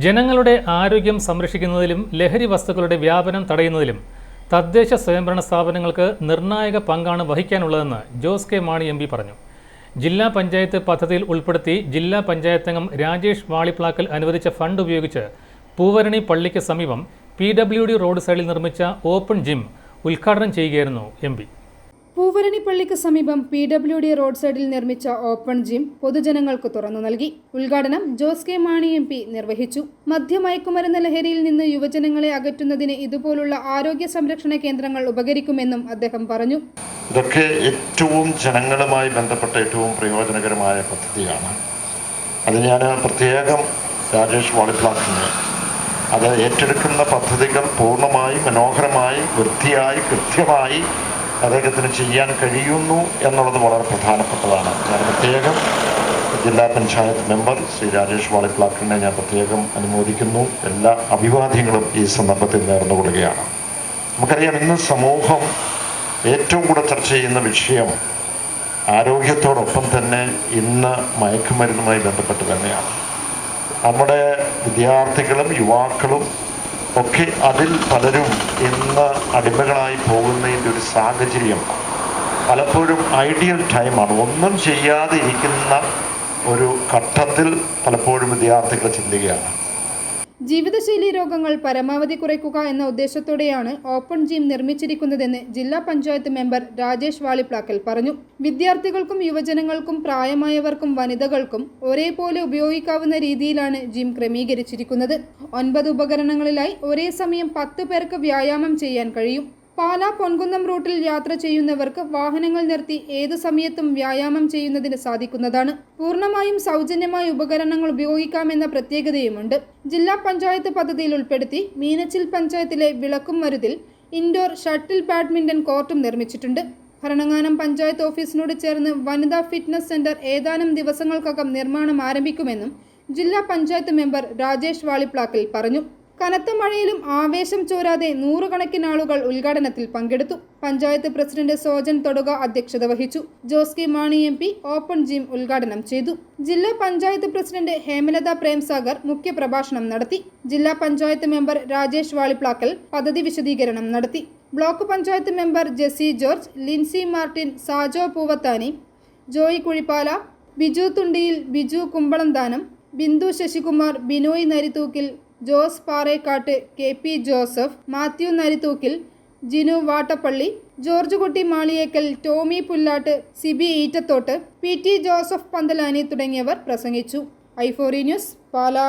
ജനങ്ങളുടെ ആരോഗ്യം സംരക്ഷിക്കുന്നതിലും ലഹരി വസ്തുക്കളുടെ വ്യാപനം തടയുന്നതിലും തദ്ദേശ സ്വയംഭരണ സ്ഥാപനങ്ങൾക്ക് നിർണായക പങ്കാണ് വഹിക്കാനുള്ളതെന്ന് ജോസ് കെ മാണി എം പറഞ്ഞു. ജില്ലാ പഞ്ചായത്ത് പദ്ധതിയിൽ ഉൾപ്പെടുത്തി ജില്ലാ പഞ്ചായത്തംഗം രാജേഷ് വാളിപ്ലാക്കൽ അനുവദിച്ച ഫണ്ട് ഉപയോഗിച്ച് പൂവരണി പള്ളിക്ക് സമീപം പി ഡബ്ല്യു ഡി റോഡ് സൈഡിൽ നിർമ്മിച്ച ഓപ്പൺ ജിം ഉദ്ഘാടനം ചെയ്യുകയായിരുന്നു എം പി പൂവരണി പള്ളിക്ക് സമീപം പി ഡബ്ല്യു ഡി റോഡ് സൈഡിൽ നിർമ്മിച്ച ഓപ്പൺ ജിം പൊതുജനങ്ങൾക്ക് തുറന്നു നൽകി. ഉദ്ഘാടനം Jose K Mani M P നിർവഹിച്ചു. മദ്യമയക്കുമരുന്ന് ലഹരിയിൽ നിന്ന് യുവജനങ്ങളെ അകറ്റുന്നതിന് ഇതുപോലുള്ള ആരോഗ്യ സംരക്ഷണ കേന്ദ്രങ്ങൾ ഉപകരിക്കുമെന്നും അദ്ദേഹം പറഞ്ഞു. ഇതൊക്കെ ഏറ്റവും ജനങ്ങളുമായി ബന്ധപ്പെട്ട ഏറ്റവും പ്രയോജനകരമായ പദ്ധതിയാണ്. അത് ഞാൻ പ്രത്യേകം രാജേഷ് വാളിപ്ലാക്കിനെ. അത് ഏറ്റെടുക്കുന്ന പദ്ധതികൾ പൂർണമായി മനോഹരമായി വൃത്തിയായി കൃത്യമായി അദ്ദേഹത്തിന് ചെയ്യാൻ കഴിയുന്നു എന്നുള്ളത് വളരെ പ്രധാനപ്പെട്ടതാണ്. ഞാൻ പ്രത്യേകം ജില്ലാ പഞ്ചായത്ത് മെമ്പർ ശ്രീ രാജേഷ് വാളിപ്ലാക്കറിനെ ഞാൻ പ്രത്യേകം അനുമോദിക്കുന്നു. എല്ലാ അഭിവാദ്യങ്ങളും ഈ സന്ദർഭത്തിൽ നേർന്നുകൊള്ളുകയാണ്. നമുക്കറിയാം ഇന്ന് സമൂഹം ഏറ്റവും കൂടെ ചർച്ച ചെയ്യുന്ന വിഷയം ആരോഗ്യത്തോടൊപ്പം തന്നെ ഇന്ന് മയക്കുമരുന്നുമായി ബന്ധപ്പെട്ട് തന്നെയാണ്. നമ്മുടെ വിദ്യാർത്ഥികളും യുവാക്കളും ഒക്കെ അതിൽ പലരും ഇന്ന് അടിമകളായി പോകുന്നതിന്റെ ഒരു സാഹചര്യം. പലപ്പോഴും ഐഡിയൽ ടൈമാണ്. ഒന്നും ചെയ്യാതെ ഇരിക്കുന്ന ഒരു ഘട്ടത്തിൽ പലപ്പോഴും വിദ്യാർത്ഥികൾ ചിന്തിക്കുകയാണ് ജീവിതശൈലി രോഗങ്ങൾ പരമാവധി കുറയ്ക്കുക എന്ന ഉദ്ദേശത്തോടെയാണ് ഓപ്പൺ ജിം നിർമ്മിച്ചിരിക്കുന്നതെന്ന് ജില്ലാ പഞ്ചായത്ത് മെമ്പർ രാജേഷ് വാളിപ്ലാക്കൽ പറഞ്ഞു. വിദ്യാർത്ഥികൾക്കും യുവജനങ്ങൾക്കും പ്രായമായവർക്കും വനിതകൾക്കും ഒരേപോലെ ഉപയോഗിക്കാവുന്ന രീതിയിലാണ് ജിം ക്രമീകരിച്ചിരിക്കുന്നത്. ഒൻപത് ഉപകരണങ്ങളിലായി ഒരേ സമയം പത്ത് പേർക്ക് വ്യായാമം ചെയ്യാൻ കഴിയും. പാലാ പൊൻകുന്നം റൂട്ടിൽ യാത്ര ചെയ്യുന്നവർക്ക് വാഹനങ്ങൾ നിർത്തി ഏതു സമയത്തും വ്യായാമം ചെയ്യുന്നതിന് സാധിക്കുന്നതാണ്. പൂർണമായും സൗജന്യമായ ഉപകരണങ്ങൾ ഉപയോഗിക്കാമെന്ന പ്രത്യേകതയുമുണ്ട്. ജില്ലാ പഞ്ചായത്ത് പദ്ധതിയിൽ ഉൾപ്പെടുത്തി മീനച്ചിൽ പഞ്ചായത്തിലെ വിളക്കും മരുതിൽ ഇൻഡോർ ഷട്ടിൽ ബാഡ്മിന്റൺ കോർട്ടും നിർമ്മിച്ചിട്ടുണ്ട്. ഭരണങ്ങാനം പഞ്ചായത്ത് ഓഫീസിനോട് ചേർന്ന് വനിതാ ഫിറ്റ്നസ് സെന്റർ ഏതാനും ദിവസങ്ങൾക്കകം നിർമ്മാണം ആരംഭിക്കുമെന്നും ജില്ലാ പഞ്ചായത്ത് മെമ്പർ രാജേഷ് വാളിപ്ലാക്കൽ പറഞ്ഞു. കനത്ത മഴയിലും ആവേശം ചോരാതെ നൂറുകണക്കിന് ആളുകൾ ഉദ്ഘാടനത്തിൽ പങ്കെടുത്തു. പഞ്ചായത്ത് പ്രസിഡന്റ് സോജൻ തൊടുക അധ്യക്ഷത വഹിച്ചു. Jose K Mani M P open gym ഉദ്ഘാടനം ചെയ്തു. ജില്ലാ പഞ്ചായത്ത് പ്രസിഡന്റ് ഹേമലത പ്രേംസാഗർ മുഖ്യപ്രഭാഷണം നടത്തി. ജില്ലാ പഞ്ചായത്ത് മെമ്പർ രാജേഷ് വാളിപ്ലാക്കൽ പദ്ധതി വിശദീകരണം നടത്തി. Block panchayat member Jessy George Lincy Martin Sajo Poovathani Joy Kuzhippala Biju Thundiyil Biju Kumbalamdanam Bindu Sasikumar Binoy Narithookil Jose Parekkattu K P Joseph Mathew Narithookil Jinu Vattappally George Kutty Maliyekal Tomy Pullattu Siby Eettathottu P T Joseph Panthalani തുടങ്ങിയവർ പ്രസംഗിച്ചു. ഐഫോറി news Pala.